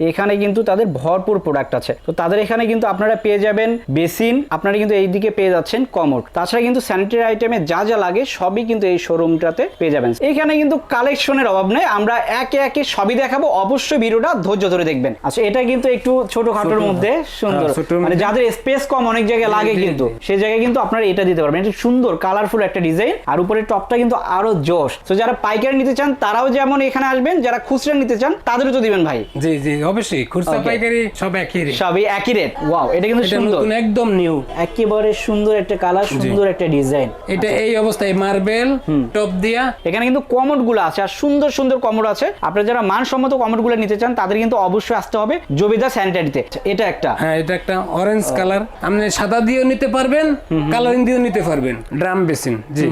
এখানে কিন্তু তাদের ভরপুর প্রোডাক্ট আছে। তো তাদের এখানে কিন্তু আপনারা পেয়ে যাবেন বেসিন আপনারা কিন্তু এই দিকে পেয়ে যাচ্ছেন কমোড। তাছাড়া কিন্তু স্যানিটারি আইটেমে যা যা লাগে সবই কিন্তু এই শোরুমটাতে পেয়ে যাবেন। এখানে কিন্তু কালেকশনের অভাব নেই আমরা একে একে সবই দেখাবো অবশ্যই ভিডিওটা ধৈর্য ধরে দেখবেন। আচ্ছা এটা কিন্তু একটু ছোটখাটোর ছোট। মধ্যে সুন্দর। হ্যাঁ, মানে যাদের স্পেস কম অনেক জায়গায় লাগে কিন্তু। সেই জায়গায় কিন্তু আপনারা এটা দিতে পারবেন। এটা সুন্দর কালারফুল একটা ডিজাইন আর উপরে টপটা কিন্তু আরও জোশ। তো যারা পাইকারি নিতে চান তারাও যেমন এখানে আসবেন যারা খুচরা নিতে চান তাদেরও তো দিবেন ভাই। জি জি অবশ্যই খুচরা পাইকারি সব একই রেট সবই একই রেট ওয়াও এটা কিন্তু সুন্দর। নতুন একদম নিউ একেবারে সুন্দর একটা কালার সুন্দর একটা ডিজাইন এটা এই অবস্থায় মার্বেল টপ দিয়া। এখানে কিন্তু কমোডগুলো আছে আর সুন্দর সুন্দর কমোড আছে। আপনারা যারা মানসম্মত কমোডগুলো নিতে চান তাদের কিন্তু অবশ্যই আসতে হবে জবিদা স্যানিটারিতে এটা একটা। হ্যাঁ এটা একটা অরেঞ্জ কালার আপনি সাদা দিয়েও নিতে পারবেন কালারিং দিয়েও নিতে পারবেন। ড্রাম বেসিন জি।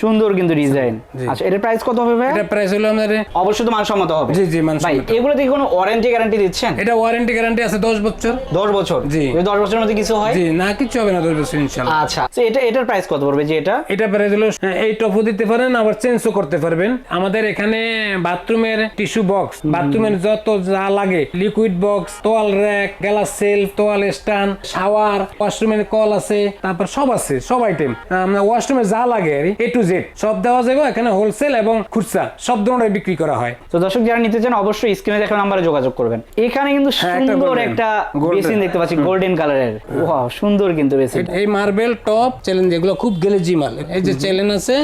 সুন্দর কিন্তু ডিজাইন আচ্ছা এটার প্রাইস কত হবে ভাই এটা প্রাইস হলো আমাদের অবশ্যই তো মানসম্মত হবে। জি, জি, মানসম্মত। ভাই এগুলো থেকে কোনো ওয়ারেন্টি গ্যারান্টি দিচ্ছেন? এটা ওয়ারেন্টি গ্যারান্টি আছে 10 বছর। দশ বছর? জি। যদি দশ বছরের মধ্যে কিছু হয়? জি না কিছু হবে না 10 বছর ইনশাআল্লাহ আচ্ছা তো এটা এটার প্রাইস কত পড়বে যে এটা? এটা প্রাইস হলো হ্যাঁ, এই টপও দিতে পারেন আবার চেঞ্জও করতে পারবেন। আমাদের এখানে বাথরুমের টিস্যু বক্স বাথরুমের যত যা লাগে liquid box towel rack glass shelf towel stand shower ওয়াশরুমের কল আছে তারপর সব আছে সব আইটেম আমরা ওয়াশরুমে যা লাগে এ টু জেড সব দেওয়া যাবে এখানে হোলসেল এবং খুচরা সব ধরনের বিক্রি করা হয়। তো দর্শক যারা নিতে চান অবশ্যই স্ক্রিনে দেখা নাম্বারে যোগাযোগ করবেন। এখানে কিন্তু হ্যাঁ, সুন্দর একটা বেসিন দেখতে পাচ্ছি গোল্ডেন কালারের ওয়াও সুন্দর কিন্তু বেসিন এই মার্বেল টপ চ্যালেঞ্জ এগুলো খুব গেলেজি মাল এই যে চ্যালেঞ্জ আছে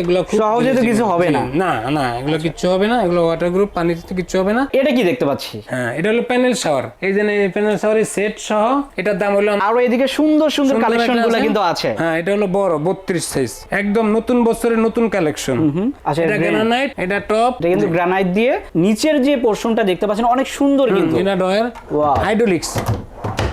এগুলো খুব সহজে তো কিছু হবে না। না না এগুলো কিচ্ছু হবে না এগুলো ওয়াটার গ্রুপ পানিতে তো কিচ্ছু হবে না। এটা কি দেখতে পাচ্ছি? হ্যাঁ এটা হলো প্যানেল শাওয়ার এই যে প্যানেল শাওয়ারের সেট সহ এটার দাম হলো আরও এদিকে সুন্দর সুন্দর কালেকশনগুলো কিন্তু আছে। হ্যাঁ এটা হলো বড় বত্রিশ সাইজ একদম নতুন বছরের নতুন কালেকশন আচ্ছা এটা এটা গ্রানাইট এটা টপ এটা কিন্তু গ্রানাইট দিয়ে নিচের যে পোর্শনটা দেখতে পাচ্ছেন অনেক সুন্দর কিন্তু এটা ডয়ার Wow. হাইড্রোলিক্স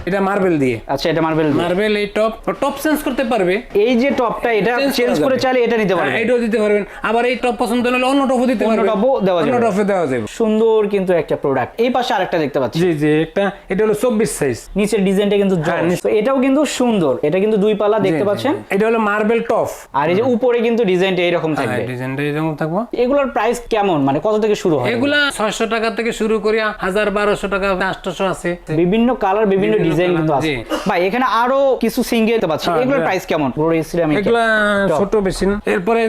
এটা মার্বেল দিয়ে। আচ্ছা এটা মার্বেল মার্বেল এই টপ টপ চেঞ্জ করতে পারবে। এই যে টপটা এটা চেঞ্জ করে চাইলে এটা নিতে হ্যাঁ, পারবেন এটাও দিতে পারবেন। আবার এই টপ পছন্দ হলে অন্য টপও দিতে পারবেন। টপও দেওয়া অন্য যাবে। টপে দেওয়া যাবে। সুন্দর কিন্তু একটা প্রোডাক্ট এই পাশে আরেকটা দেখতে পাচ্ছি। জি জি একটা এটা হলো চব্বিশ সাইজ নিচের ডিজাইনটা কিন্তু হ্যাঁ, এটাও কিন্তু সুন্দর। এটা কিন্তু দুই পাল্লা দেখতে পাচ্ছেন। এটা হলো মার্বেল টপ আর এই যে উপরে কিন্তু ডিজাইনটা এরকম থাকবে। ডিজাইনটা এরকম থাকব। এগুলোর প্রাইস কেমন? মানে কত থেকে শুরু হয়? এগুলা ছয়শো টাকা থেকে শুরু করে হাজার বারোশো টাকা আটশোশো আছে। বিভিন্ন কালার বিভিন্ন ডিজাইন কিন্তু আছে। ভাই এখানে আরও কিছু সিঙ্গেল পাচ্ছি হ্যাঁ, এগুলোর হ্যাঁ। প্রাইস কেমন? পুরো সিরামিক এগুলা ছোট বেসিন এরপরে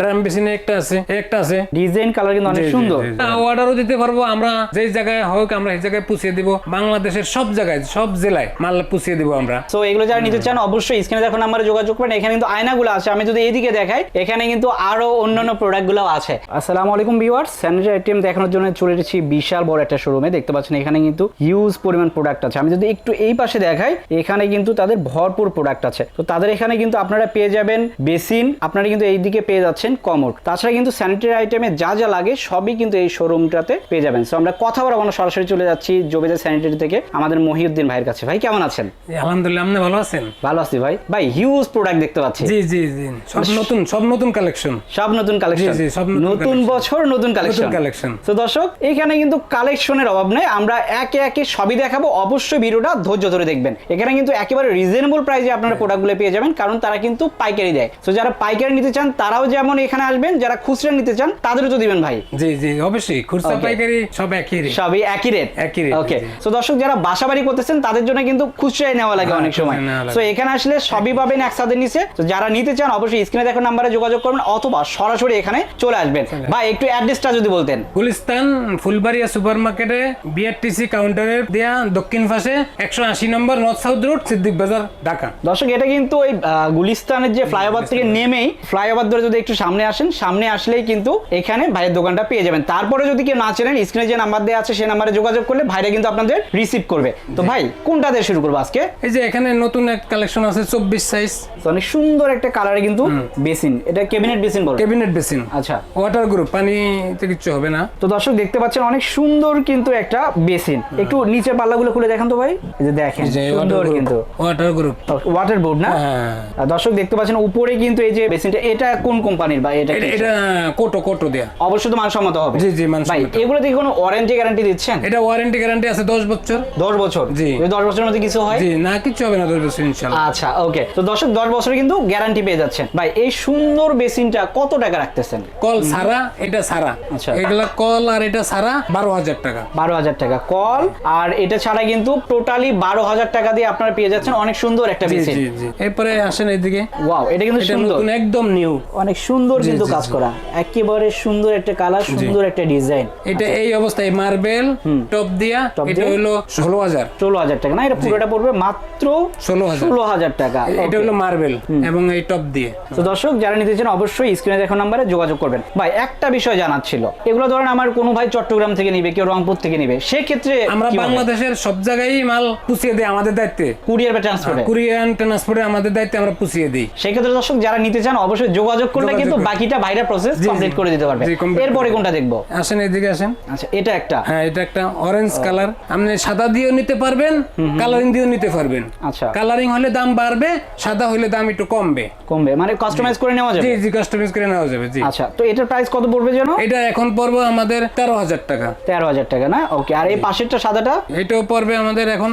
ড্রাম বেসিনে একটা আছে একটা আছে। ডিজাইন কালার কিন্তু অনেক সুন্দর। অর্ডারও দিতে পারব আমরা যেই জায়গায় হোক আমরা এই জায়গায় দিব। বাংলাদেশের সব জায়গায় সব জেলায় মাল পুষিয়ে দিব আমরা। তো এগুলো যারা নিতে চান অবশ্যই স্ক্রিনে দেখো নাম্বারে যোগাযোগ করেন এখানে কিন্তু আয়নাগুলো আছে। আমি যদি এইদিকে দেখাই এখানে কিন্তু আরও অন্যান্য প্রোডাক্টগুলো আছে। আসসালামু আলাইকুম ভিউয়ার্স স্যানিটারি আইটেম দেখানোর জন্য চলে এসেছি বিশাল বড় একটা শোরুমে দেখতে পাচ্ছেন এখানে কিন্তু হিউজ পরিমাণ প্রোডাক্ট আছে। আমি যদি একটু এই পাশে দেখাই এখানে কিন্তু তাদের ভরপুর প্রোডাক্ট আছে। তো তাদের এখানে কিন্তু আপনারা পেয়ে যাবেন বেসিন আপনারা কিন্তু এইদিকে পেয়ে যাচ্ছেন কমোড। তাছাড়া কিন্তু স্যানিটারি আইটেমে যা যা লাগে সবই কিন্তু এই শোরুমটাতে পেয়ে যাবেন। তো আমরা কথা বলা আমরা সরাসরি চলে যাচ্ছি জবেদা স্যানিটারি থেকে আমাদের মহিউদ্দিন ভাইয়ের কাছে। ভাই কেমন আছেন? আলহামদুলিল্লাহ আপনি ভালো আছেন? ভালো আছি ভাই। ভাই হিউজ প্রোডাক্ট দেখতে পাচ্ছি। জি জি জি। সব নতুন সব নতুন কালেকশন সব নতুন কালেকশন জি, সব নতুন বছর নতুন কালেকশন নতুন collection। তো দর্শক এখানে কিন্তু কালেকশনের অভাব নেই। আমরা একে একে সবই দেখাবো। অবশ্যই ভিডিওটা ধৈর্য ধরে দেখবেন। এখানে কিন্তু একেবারে রিজনেবল প্রাইসে আপনারা প্রোডাক্টগুলো পেয়ে যাবেন কারণ তারা কিন্তু পাইকারি দেয়। তো যারা পাইকারি নিতে চান তারাও যেমন এখানে আসবেন যারা খুচরা নিতে চান তাদেরও তো দিবেন ভাই। জি জি অবশ্যই। খুচরা পাইকারি সব একই রেট সবই একই রেট একই rate, ওকে। তো দর্শক যারা বাসা বাড়ি করতেছেন তাদের জন্য কিন্তু খুচরাই নেওয়া লাগে হ্যাঁ, অনেক সময় নেওয়া লাগে। তো এখানে আসলে সবই পাবেন একসাথে নিচে। তো যারা নিতে চান অবশ্যই স্ক্রিনে দেখো নাম্বারে যোগাযোগ করবেন অথবা সরাসরি এখানে চলে আসবেন। ভাই একটু অ্যাড্রেসটা যদি বলতেন। গুলিস্তান ফুলবাড়িয়া সুপার মার্কেটে বিআরটিসি কাউন্টারের দেয়া দক্ষিণ পাশে একশো আশি নম্বর north south road Siddique Bazar Dhaka দর্শক এটা কিন্তু ওই গুলিস্তানের যে ফ্লাইওভার থেকে নেমেই ফ্লাইওভার ধরে যদি একটু সামনে আসেন সামনে আসলেই কিন্তু এখানে ভাইয়ের দোকানটা পেয়ে যাবেন। তারপরে যদি কেউ না চেনেন স্ক্রিনে যে নাম্বার দেওয়া আছে সেই নাম্বারে যোগাযোগ করলে ভাইরা কিন্তু আপনাদের রিসিভ করবে। তো ভাই কোনটা দিয়ে শুরু করব আজকে? এই যে এখানে নতুন এক কালেকশন আছে চব্বিশ সাইজ অনেক সুন্দর একটা কালারে কিন্তু বেসিন। এটা ক্যাবিনেট বেসিন বলব ক্যাবিনেট বেসিন। আচ্ছা। ওয়াটার গ্রুপ পানিতে কিচ্ছু হবে না। তো দর্শক দেখতে পাচ্ছেন অনেক সুন্দর কিন্তু একটা বেসিন। একটু নিচে পাল্লাগুলো খুলে দেখান তো ভাই। এই যে দেখেন সুন্দর কিন্তু। ওয়াটার গ্রুপ ওয়াটার বোর্ড না? হ্যাঁ দর্শক দেখতে পাচ্ছেন উপরে কিন্তু এই যে বেসিনটা এটা কোন কোম্পানির বা এটা এটা কোটো কোটো দেয়া। অবশ্যই তো মানসম্মত হবে। জি, জি, মানসম্মত। ভাই এগুলোতে কি কোনো ওয়ারেন্টি গ্যারান্টি দিচ্ছেন? এটা ওয়ারেন্টি গ্যারান্টি আছে দশ বছর। দশ বছর? জি। যদি দশ বছরের মধ্যে কিছু হয়? জি না কিছু হবে না দশ বছর ইনশাল্লাহ। আচ্ছা ওকে তো দর্শক দশ বছরে কিন্তু গ্যারান্টি পেয়ে যাচ্ছেন। ভাই এই সুন্দর বেসিনটা কত টাকা রাখতেছেন? কল সারা এটা সারা। আচ্ছা। এগুলা কল আর এটা সারা বারো হাজার টাকা। বারো হাজার টাকা। কল আর এটা ছাড়া কিন্তু টোটালি বারো হাজার টাকা দিয়ে আপনারা পেয়ে যাচ্ছেন। অনেক সুন্দর একটা জি এরপরে আসেন এইদিকে ওয়াও এটা কিন্তু সুন্দর। একদম নিউ। অনেক সুন্দর কিন্তু কাজ করা। একেবারে সুন্দর একটা কালার সুন্দর একটা ডিজাইন। এটা এই অবস্থায় মার্বেল টপ দিয়া এটা হলো ষোলো হাজার। ষোলো হাজার টাকা। না এটা পুরোটা পড়বে মাত্র ষোলো ষোলো হাজার টাকা। এটা হলো মার্বেল এবং এই টপ দিয়ে। তো দর্শক যারা নিতে চান অবশ্যই স্ক্রিনে দেখো নাম্বারে যোগাযোগ করবেন। ভাই একটা বিষয় জানার ছিল। এগুলো ধরেন আমার কোনো ভাই চট্টগ্রাম থেকে নিবে কেউ রংপুর থেকে নিবে। সেক্ষেত্রে আমরা বাংলাদেশের সব জায়গায় মাল পুষিয়ে দিই আমাদের দায়িত্বে। কুরিয়ার বা ট্রান্সপোর্টে কুরিয়ান ট্রান্সপোর্টে আমাদের দায়িত্বে আমরা পুষিয়ে দিই। সেক্ষেত্রে দর্শক যারা নিতে চান অবশ্যই যোগাযোগ করলে কিন্তু বাকিটা বাইরের প্রসেস কমপ্লিট করে দিতে পারবে। এরপরে কোনটা দেখব? আসেন এদিকে আসেন। আচ্ছা এটা একটা। হ্যাঁ এটা একটা অরেঞ্জ কালার আপনি সাদা দিয়েও নিতে পারবেন কালারিং দিয়েও নিতে পারবেন। আচ্ছা। কালারিং হলে দাম বাড়বে সাদা হলে দাম একটু কমবে। কমবে মানে কাস্টমাইজ করে নেওয়া যাবে? জি জি কাস্টমাইজ করে নেওয়া যাবে জি। আচ্ছা তো এটার প্রাইস কত পড়বে যেন? এটা এখন পড়বে আমাদের তেরো হাজার টাকা। তেরো হাজার টাকা না? ওকে আর এই পাশেরটা সাদাটা? এটাও পড়বে আমাদের এখন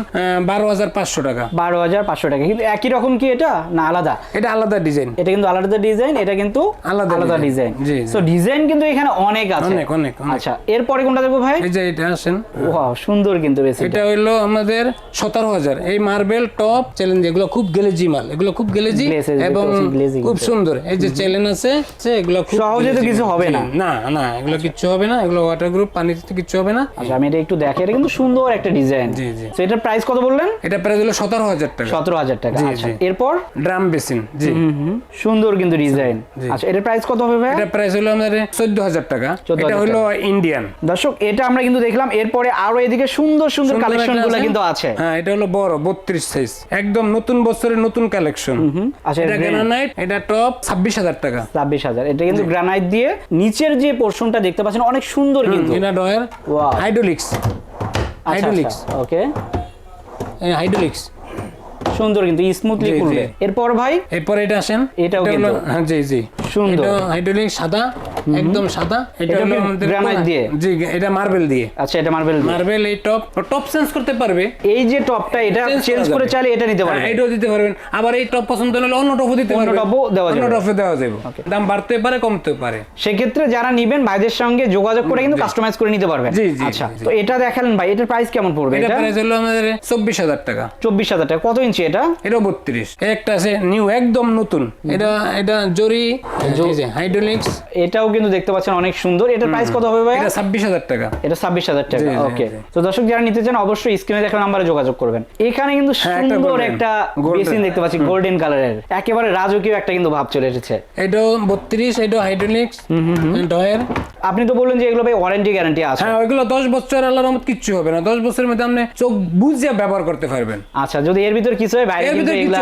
বারো হাজার পাঁচশো টাকা। বারো হাজার পাঁচশো টাকা। কিন্তু একই রকম কি এটা? না আলাদা? এটা আলাদা ডিজাইন। এটা কিন্তু আলাদা ডিজাইন এটা কিন্তু আলাদা আলাদা ডিজাইন। সো ডিজাইন কিন্তু এখানে অনেক আছে। অনেক অনেক আচ্ছা এরপরে কোনটা দেখব ভাই? এই যে এটা আসেন। ওয়াও সুন্দর কিন্তু বেশি এটা হইল আমাদের সতেরো হাজার। এই মার্বেল টপ চ্যালেঞ্জ এগুলো খুব গ্লেজি মাল। এগুলো খুব গ্লেজি এবং খুব সুন্দর। এই যে চ্যালেঞ্জ আছে এগুলো খুব সহজে তো কিছু হবে না। না না এগুলো কিচ্ছু হবে না। এগুলো ওয়াটার গ্রুপ পানিতে কিচ্ছু হবে না। আচ্ছা আমি এটা একটু দেখি। এটা কিন্তু সুন্দর একটা ডিজাইন। জি, জি। তো এটার প্রাইস কত বললেন? এটা প্রায় হলো সতেরো হাজার টাকা। সতেরো হাজার টাকা আচ্ছা। এরপর? ড্রাম বেসিন জি। সুন্দর কিন্তু ডিজাইন। আচ্ছা এটার প্রাইস কত হবে ভাই এটা প্রাইস হলো আমাদের চোদ্দ হাজার টাকা। এটা হলো ইন্ডিয়ান। দর্শক এটা আমরা কিন্তু দেখলাম এরপরে আরও এদিকে সুন্দর সুন্দর কালেকশনগুলো কিন্তু আছে। হ্যাঁ এটা হলো বড় বত্রিশ সাইজ একদম নতুন বছরের নতুন কালেকশন আচ্ছা এটা গ্রানাইট এটা টপ ছাব্বিশ হাজার টাকা। ছাব্বিশ হাজার। এটা কিন্তু গ্রানাইট দিয়ে নিচের যে পোর্শনটা দেখতে পাচ্ছেন অনেক সুন্দর কিন্তু। এটা drawer hydraulics hydraulics okay hydraulics সুন্দর কিন্তু স্মুথলি। খুলবে এরপর ভাই? এরপর এটা আসেন। এটা কিন্তু। হ্যাঁ জি জি। সুন্দর। এটা হাইড্রোলিক সাদা। একদম সাদা। এটা হলো আমাদের গ্রানাইট দিয়ে? জি এটা মার্বেল দিয়ে। আচ্ছা এটা মার্বেল মার্বেল এই টপ টপ চেঞ্জ করতে পারবে। এই যে টপটা এটা চেঞ্জ করে চাইলে এটা নিতে হ্যাঁ, পারবে। এটাও দিতে পারবেন। আবার এই টপ পছন্দ হলে অন্য টপও দিতে পারবেন। অন্য টপও দেওয়া যাবে অন্য যাবে। টপে দেওয়া যাবে। দাম বাড়তে পারে কমতে পারে। সেক্ষেত্রে যারা নিবেন ভাইদের সঙ্গে যোগাযোগ করে কিন্তু কাস্টমাইজ করে নিতে পারবেন। জি, জি, আচ্ছা তো এটা দেখালেন ভাই এটার প্রাইস কেমন পড়বে এটা প্রাইস হলো আমাদের চব্বিশ হাজার টাকা। চব্বিশ হাজার টাকা। কত ইঞ্চি এটা? এটা বত্রিশ। একটা আছে নিউ একদম নতুন। এটা এটা জরি হাইড্রোলিক্স এটাও কিন্তু দেখতে পাচ্ছেন অনেক সুন্দর। এটার প্রাইস কত হবে ভাই এটা ছাব্বিশ হাজার টাকা। এটা ছাব্বিশ হাজার টাকা জি, জি, ওকে তো দর্শক যারা নিতে চান অবশ্যই স্ক্রিনে দেখা নাম্বারে যোগাযোগ করবেন। এখানে কিন্তু হ্যাঁ, সুন্দর একটা বেসিন দেখতে পাচ্ছি গোল্ডেন কালারের একেবারে রাজকীয় একটা কিন্তু ভাব চলে এসেছে। এটাও বত্রিশ এটা হাইড্রোলিক্স ডয়ের আপনি তো বললেন যে এগুলো ভাই ওয়ারেন্টি গ্যারান্টি আছে। হ্যাঁ ওইগুলো দশ বছর আল্লাহর রহমত কিচ্ছু হবে না। দশ বছরের মধ্যে আপনি চোখ বুঝিয়ে ব্যবহার করতে পারবেন। আচ্ছা যদি এর ভিতর কিছু হয় এর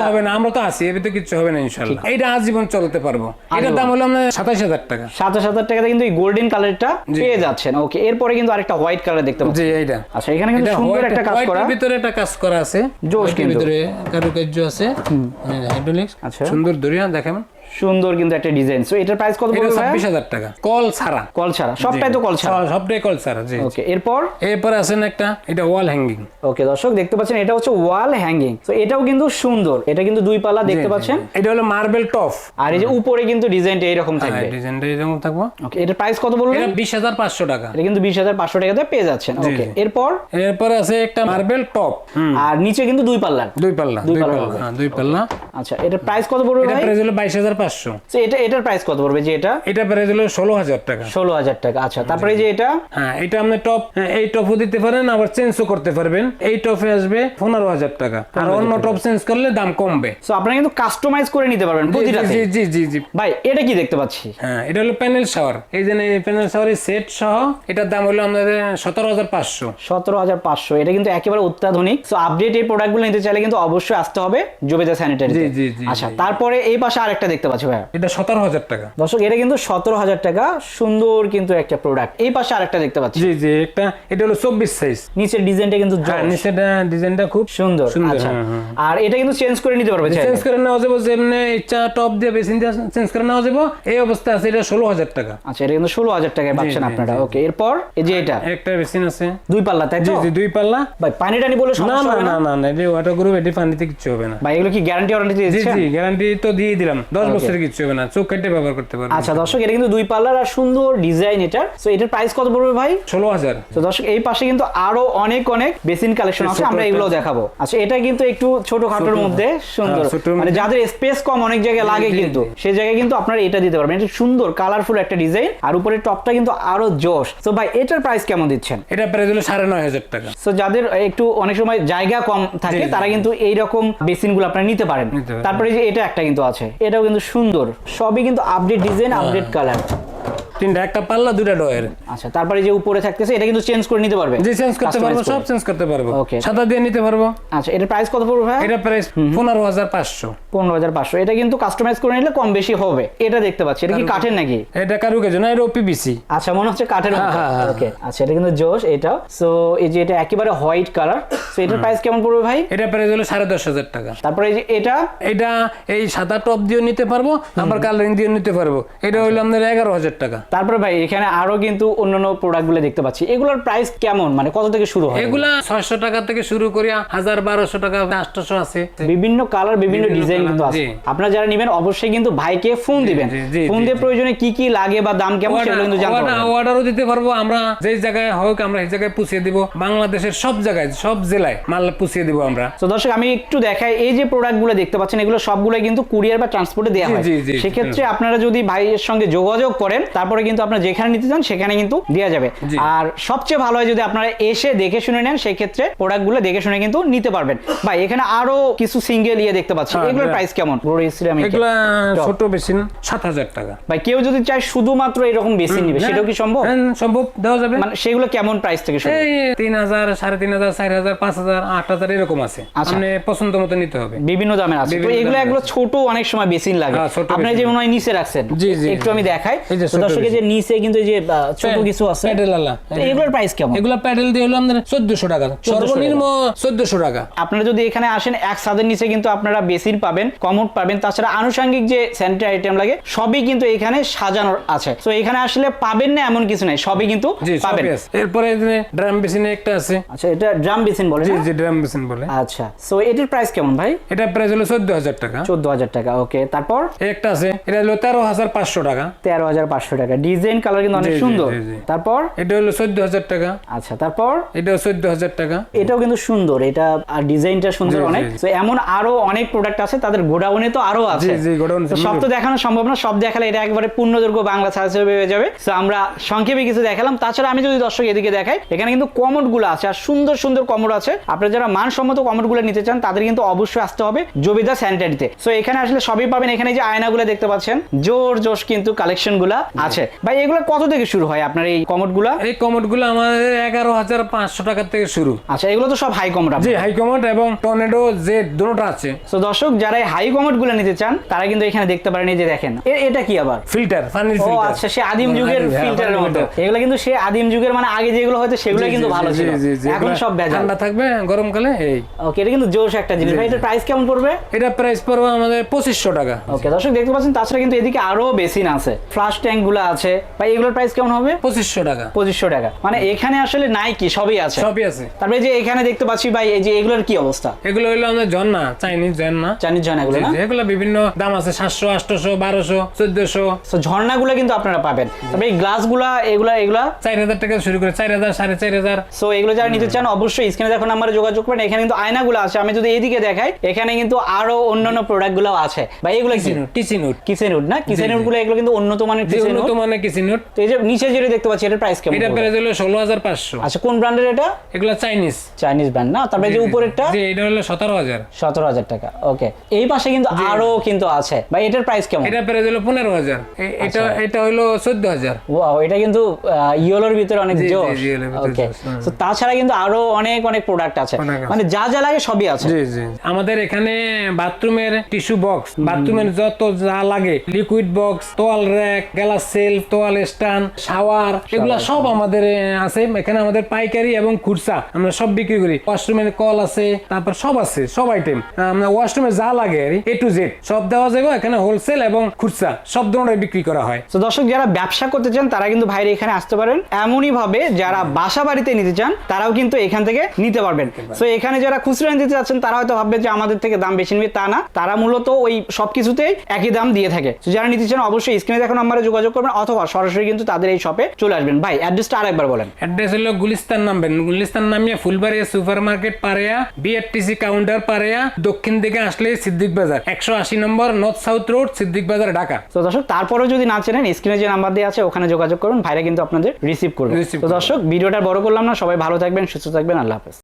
হবে না আমরা তো আছি এর ভিতরে কিচ্ছু হবে না ইনশাল্লাহ এইটা আজীবন চলতে পারব। এটার দাম হলো সাতাশ হাজার টাকা। সাতাশ হাজার টাকাতে কিন্তু এই গোল্ডেন কালারটা। পেয়ে যাচ্ছেন। ওকে এরপরে কিন্তু আরেকটা হোয়াইট কালার দেখতে পাচ্ছি এইটা। আচ্ছা এখানে কিন্তু সুন্দর একটা কাজ করা। ভিতরে একটা কাজ করা আছে। জোশ কিন্তু। ভিতরে কারুকার্য আছে। হাইড্রোলিক্স আচ্ছা। সুন্দর দরিয়া দেখেন। সুন্দর কিন্তু একটা ডিজাইন সো এটার প্রাইস কত পড়বে ভাইয়া? ছাব্বিশ হাজার টাকা। কল ছাড়া। কল ছাড়া সবটাই তো কল ছাড়া। সব- সবটাই কল ছাড়া জি ওকে এরপর? এরপরে আছেন একটা এটা ওয়াল হ্যাঙ্গিং ওকে দর্শক দেখতে পাচ্ছেন এটা হচ্ছে ওয়াল হ্যাঙ্গিং তো এটাও কিন্তু সুন্দর। এটা কিন্তু দুই পাল্লা দেখতে পাচ্ছেন? এটা হলো মার্বেল টপ আর এই যে উপরে কিন্তু ডিজাইনটা এরকম থাকবে। ডিজাইনটা এরকম থাকব। ওকে এটার প্রাইস কত বললেন? এটা বিশ হাজার পাঁচশো টাকা। এটা কিন্তু বিশ হাজার পাঁচশো টাকাতে পেয়ে যাচ্ছেন। ওকে জি। এরপর? আছে একটা মার্বেল টপ আর নিচে কিন্তু দুই পাল্লা। দুই পাল্লা দুই পাল্লা। হ্যাঁ, দুই পাল্লা। আচ্ছা এটার প্রাইস কত পড়বে এটা প্রাইস হলো বাইশ হাজার পাঁচশো। এটা এটার প্রাইস কত পড়বে যে এটা? এটা প্রাইস হলো ষোলো হাজার টাকা। ষোলো হাজার টাকা। আচ্ছা তারপরে যে এটা? হ্যাঁ এটা আপনি টপ হ্যাঁ, এই টপও দিতে পারেন আবার চেঞ্জও করতে পারবেন। এই টপে আসবে পনেরো হাজার টাকা। আর অন্য টপ চেঞ্জ করলে দাম কমবে। আপনারা কিন্তু কাস্টমাইজ করে নিতে পারবেন জি, প্রতিটাতে। জি জি জি জি। ভাই এটা কি দেখতে পাচ্ছি? হ্যাঁ এটা হলো প্যানেল শাওয়ার এই যে প্যানেল শাওয়ারের সেট সহ এটার দাম হলো আমাদের সতেরো হাজার পাঁচশো। সতেরো হাজার পাঁচশো। এটা কিন্তু একেবারে অত্যাধুনিক। সো আপডেট এই প্রোডাক্টগুলো নিতে চাইলে কিন্তু অবশ্যই আসতে হবে জুবেদা স্যানিটারি জি, জি, জি, আচ্ছা তারপরে এই পাশে আরেকটা দেখতে আছে ভাইয়া? এটা সতেরো হাজার টাকা। দর্শক এটা কিন্তু সতেরো হাজার টাকা সুন্দর কিন্তু একটা প্রোডাক্ট এই পাশে আরেকটা দেখতে পাচ্ছি। জি জি একটা এটা হলো চব্বিশ সাইজ নিচের ডিজাইনটা কিন্তু হ্যাঁ, নিচের ডিজাইনটা খুব সুন্দর আচ্ছা। হ্যাঁ, হ্যাঁ, আর এটা কিন্তু চেঞ্জ করে নিতে পারবে চেঞ্জ করে নেওয়া যাব যেমনি ইচ্ছা টপ দিয়ে বেসিন দিয়ে চেঞ্জ করে নেওয়া যাব। এই অবস্থা আছে এটা ষোলো হাজার টাকা। আচ্ছা এটা কিন্তু ষোলো হাজার টাকায় পাচ্ছেন আপনারা। ওকে এরপর এই যে এটা। একটা বেসিন আছে। দুই পাল্লা তাই জি দুই পাল্লা। ভাই পানি টানি বলে না না না? না না এটা ওয়াটার গ্রুপ এটি পানিতে কিছু হবে না। ভাই এগুলো কি গ্যারান্টি ওয়ারেন্টি দিয়েছে জি জি গ্যারান্টি তো দিয়ে দিলাম। 10 কিছু হবে না। চোখ কেটে ব্যবহার করতে আচ্ছা দর্শক এটা কিন্তু দুই আর সুন্দর ডিজাইন এটা। সো এটার প্রাইস কত পড়বে ভাই? 16000 তো দর্শক এই পাশে কিন্তু আরও অনেক অনেক বেসিন কালেকশন আছে আমরা এগুলো দেখাবো। আচ্ছা এটা কিন্তু একটু ছোট মধ্যে হ্যাঁ, সুন্দর। মানে যাদের স্পেস কম অনেক জায়গায় লাগে কিন্তু সেই জায়গায় কিন্তু আপনারা এটা দিতে পারবেন। এটা সুন্দর কালারফুল একটা ডিজাইন। আর উপরে টপটা কিন্তু আরও জোশ। তো ভাই এটার প্রাইস কেমন দিচ্ছেন? এটা প্রাইস হলো 9500 টাকা। সো যাদের একটু অনেক সময় জায়গা কম থাকে তারা কিন্তু এই রকম বেসিনগুলো আপনারা নিতে পারেন। তারপরে যে এটা একটা কিন্তু আছে। এটাও কিন্তু সুন্দর সবই কিন্তু আপডেট ডিজাইন। আপডেট কালার তিনটা একটা পাল্লা দুটা ডয়ের। আচ্ছা তারপরে যে উপরে থাকতেছে এটা কিন্তু চেঞ্জ করে নিতে পারবে? জি চেঞ্জ করতে পারব সব চেঞ্জ করতে পারব. সাদা দিয়ে নিতে পারব। আচ্ছা এটার প্রাইস কত পড়বে ভাই এটা প্রাইস পনেরো হাজার পাঁচশো। পনেরো হাজার পাঁচশো। এটা কিন্তু কাস্টমাইজ করে নিলে কম বেশি হবে। এটা দেখতে পাচ্ছি। এটা কি কাঠের নাকি? এটা কারুকাজ না এটা পিবিসি আচ্ছা মনে হচ্ছে কাঠের হ্যাঁ, হ্যাঁ, হ্যাঁ। ওকে আচ্ছা এটা কিন্তু জোশ এটাও। সো এই যে এটা একেবারে হোয়াইট কালার সো এটার প্রাইস কেমন পড়বে ভাই? এটা প্রাইস হলো সাড়ে দশ হাজার টাকা। তারপরে এই যে এটা? এটা এই সাদা টপ দিয়েও নিতে পারব আবার কালারিং দিয়ে নিতে পারব। এটা হলো আপনার এগারো হাজার টাকা। তারপরে ভাই এখানে আরও কিন্তু অন্যান্য প্রোডাক্টগুলো দেখতে পাচ্ছি। এগুলোর প্রাইস কেমন? মানে কত থেকে শুরু হয়? এগুলা ছয়শো টাকা থেকে শুরু করে হাজার বারোশো টাকা আটশোশো আছে। বিভিন্ন কালার বিভিন্ন ডিজাইন কিন্তু আছে। আপনারা যারা নেবেন অবশ্যই কিন্তু ভাইকে ফোন দিবেন। ফোন দিয়ে প্রয়োজনে কি কি লাগে বা দাম কেমন সেগুলো কিন্তু জানতে পারবেন। অর্ডারও দিতে পারব। আমরা যে জায়গায় হোক আমরা এই জায়গায় পুষিয়ে দিব। বাংলাদেশের সব জায়গায় সব জেলায় মাল পুষিয়ে দিব আমরা। তো দর্শক আমি একটু দেখাই এই যে প্রোডাক্টগুলো দেখতে পাচ্ছেন এগুলো সবগুলো কিন্তু কুরিয়ার বা ট্রান্সপোর্টে দেওয়া হয়। সেক্ষেত্রে আপনারা যদি ভাইয়ের সঙ্গে যোগাযোগ করেন তারপরে কিন্তু আপনারা যেখানে নিতে চান সেখানে কিন্তু দেওয়া যাবে। আর সবচেয়ে ভালো হয় যদি আপনারা এসে দেখে শুনে নেন সেই ক্ষেত্রে প্রোডাক্টগুলো দেখে শুনে কিন্তু নিতে পারবেন। ভাই এখানে আরও কিছু সিঙ্গেল ইয়ে দেখতে পাচ্ছি। হ্যাঁ, এগুলোর হ্যাঁ। প্রাইস কেমন? বড় সিরামিক এগুলা। ছোট সাত হাজার টাকা। ভাই কেউ যদি চায় শুধুমাত্র এরকম বেশি নিবে হ্যাঁ, সেটাও কি সম্ভব? হ্যাঁ, সম্ভব দেওয়া যাবে। মানে সেগুলো কেমন প্রাইস থেকে শুরু? এই তিন হাজার সাড়ে তিন হাজার চার হাজার পাঁচ হাজার আট হাজার এরকম আছে। আচ্ছা। আপনি পছন্দ মতো নিতে হবে। বিভিন্ন দামের আছে। তো এগুলো এগুলো ছোট অনেক সময় বেশি লাগে। হ্যাঁ, আপনি যে মনে হয় নিচে রাখছেন। একটু আমি দেখাই। এই ছোট যে নিচে কিন্তু যে ছোট কিছু আছে প্যাডেল আলা এগুলোর প্রাইস কেমন? এগুলা প্যাডেল দিয়ে হলো আমাদের চোদ্দশো টাকা। সর্বনিম্ন চোদ্দশো টাকা। আপনারা যদি এখানে আসেন এক ছাদের নিচে কিন্তু আপনারা বেসিন পাবেন কমোড পাবেন। তাছাড়া আনুষঙ্গিক যে স্যানিটারি আইটেম লাগে সবই কিন্তু এখানে আছে। তো এখানে আসলে পাবেন না এমন কিছু নাই সবই কিন্তু পাবেন। এরপরে ড্রাম বেসিনে একটা আছে। আচ্ছা এটা ড্রাম বেসিন বলে জি জি ড্রাম বেসিন বলে। আচ্ছা সো এটির প্রাইস কেমন ভাই? এটা প্রাইস হলো চোদ্দ হাজার টাকা। চোদ্দ হাজার টাকা ওকে তারপর? একটা আছে এটা হলো তেরো হাজার পাঁচশো টাকা। তেরো হাজার পাঁচশো টাকা। ডিজাইন কালার কিন্তু অনেক সুন্দর। তারপর? এটা হলো চোদ্দ হাজার টাকা। আচ্ছা তারপর? এটাও চোদ্দ হাজার টাকা। এটাও কিন্তু সুন্দর। এটা আর ডিজাইনটা সুন্দর অনেক। তো এমন আরও অনেক প্রোডাক্ট আছে তাদের গোডাউনে তো আরও আছে। জি, গোডাউনে তো সব তো দেখানো সম্ভব না। সব দেখালে এটা একবারে পূর্ণদৈর্ঘ্য বাংলা ছাড়া হয়ে যাবে। তো আমরা সংক্ষেপে কিছু দেখালাম। তাছাড়া আমি যদি দর্শক এদিকে দেখাই এখানে কিন্তু কমোডগুলো আছে। আর সুন্দর সুন্দর কমোড আছে। আপনারা যারা মানসম্মত কমোডগুলো নিতে চান তাদের কিন্তু অবশ্যই আসতে হবে জবিদা স্যানিটারিতে তো এখানে আসলে সবই পাবেন। এখানে যে আয়নাগুলো দেখতে পাচ্ছেন জোর জোশ কিন্তু কালেকশনগুলা আছে। ভাই এগুলো কত থেকে শুরু হয় আপনার এই কমোডগুলা এই কমোডগুলো আমাদের এগারো হাজার পাঁচশো টাকা থেকে শুরু। আচ্ছা এগুলো তো সব হাই কমোড জি হাই কমোড এবং টর্নেডো যে দুটোটা আছে। তো দর্শক যারা এই হাই কমোডগুলো নিতে চান তারা কিন্তু এখানে দেখতে পারেন এই যে দেখেন এটা কি আবার? ফিল্টার পানির ও আচ্ছা সে আদিম যুগের ফিল্টারের মতো। এগুলো কিন্তু সে আদিম যুগের মানে আগে যেগুলো হয়তো সেগুলো কিন্তু ভালো ছিল। এখন সব ভেজাল। ঠান্ডা থাকবে গরমকালে এই। ওকে এটা কিন্তু জোশ একটা জিনিস। ভাই জি। এটার প্রাইস কেমন পড়বে? এটা প্রাইস পড়বে আমাদের পঁচিশশো টাকা। ওকে দর্শক দেখতে পাচ্ছেন তাছাড়া কিন্তু এদিকে আরও বেসিন আছে। ফ্লাশ ট্যাঙ্কগুলো আছে। ভাই এগুলোর প্রাইস কেমন হবে? পঁচিশশো টাকা। পঁচিশশো টাকা। মানে এখানে আসলে নাই কি সবই আছে। সবই আছে। তারপরে যে এখানে দেখতে পাচ্ছি ভাই এই যে এগুলোর কি অবস্থা? এগুলো হলো আমাদের ঝর্ণা চাইনিজ ঝর্ণা। চাইনিজ ঝর্ণা এগুলো এগুলো বিভিন্ন দাম আছে সাতশো আটশোশো বারোশো চোদ্দশো। তো ঝর্ণাগুলো কিন্তু আপনারা পাবেন। তারপরে এই গ্লাসগুলা এগুলা এগুলা? চার হাজার টাকা শুরু করে চার হাজার সাড়ে চার হাজার। সো এগুলো যারা নিতে চান অবশ্যই স্ক্রিনে দেখুন নাম্বারে যোগাযোগ করেন এখানে কিন্তু আয়নাগুলো আছে। আমি যদি এইদিকে দেখাই এখানে কিন্তু আরও অন্যান্য প্রোডাক্টগুলো আছে। ভাই এগুলো কি? টিসি নোট কিচেন উড না? উডগুলো এগুলো কিন্তু উন্নত মানের উন্নত উড মানে কিসি নোট তো এই যে নিচে যেটা দেখতে পাচ্ছি এটার প্রাইস কেমন এটা প্রাইস হলো ষোলো হাজার পাঁচশো। আচ্ছা কোন ব্র্যান্ডের এটা? এগুলো চাইনিজ চাইনিজ ব্র্যান্ড না? তারপরে যে উপরেরটা? যে এটা হলো সতেরো হাজার। সতেরো হাজার টাকা ওকে এই পাশে কিন্তু আরও কিন্তু আছে। ভাই এটার প্রাইস কেমন? এটা প্রাইস হলো পনেরো হাজার। এ- এটা এটা হলো চোদ্দ হাজার। ওয়াও এটা কিন্তু ইয়েলোর ভিতরে অনেক জোশ। ওকে তো তাছাড়া কিন্তু আরও অনেক অনেক প্রোডাক্ট আছে। আছে। মানে যা যা লাগে সবই আছে। জি জি। আমাদের এখানে বাথরুমের টিস্যু বক্স বাথরুমের যত যা লাগে liquid box towel rack glass shelf towel stand shower এগুলা সব আমাদের আছে। এখানে আমাদের পাইকারি এবং খুচরা আমরা সব বিক্রি করি। ওয়াশরুমের কল আছে তারপর সব আছে সব আইটেম আমরা ওয়াশরুমে যা লাগে এ টু জেড সব দেওয়া যাবে এখানে হোলসেল এবং খুচরা সব ধরনের বিক্রি করা হয়। তো দর্শক যারা ব্যবসা করতে চান তারা কিন্তু ভাইরে এখানে আসতে পারেন। এমনই ভাবে যারা বাসা বাড়িতে নিতে চান তারাও কিন্তু এখান থেকে নিতে পারবেন। তো এখানে যারা খুচরা নিতে চাচ্ছেন তারা হয়তো ভাববে যে আমাদের থেকে দাম বেশি নেবে। তা না। তারা মূলত ওই সবকিছুতেই একই দাম দিয়ে থাকে। তো যারা নিতে চান অবশ্যই স্ক্রিনে দেখুন নাম্বারে যোগাযোগ করবেন। অথবা সরাসরি কিন্তু তাদের এই শপে চলে আসবেন। ভাই অ্যাড্রেসটা আরেকবার বলেন। অ্যাড্রেস হলো গুলিস্তান নামবেন। গুলিস্তান নামিয়ে ফুলবাড়িয়া সুপার মার্কেট পারেয়া বিআরটিসি কাউন্টার পারেয়া দক্ষিণ দিকে আসলে সিদ্দিক বাজার একশো আশি নম্বর north south road Siddique Bazar Dhaka. তো দর্শক তারপরেও যদি না চেনেন স্ক্রিনে যে নাম্বার দিয়ে আছে ওখানে যোগাযোগ করুন ভাইরা কিন্তু আপনাদের রিসিভ করবে। তো দর্শক ভিডিওটা বড় করলাম না সবাই ভালো থাকবেন সুস্থ থাকবেন আল্লাহ হাফেজ।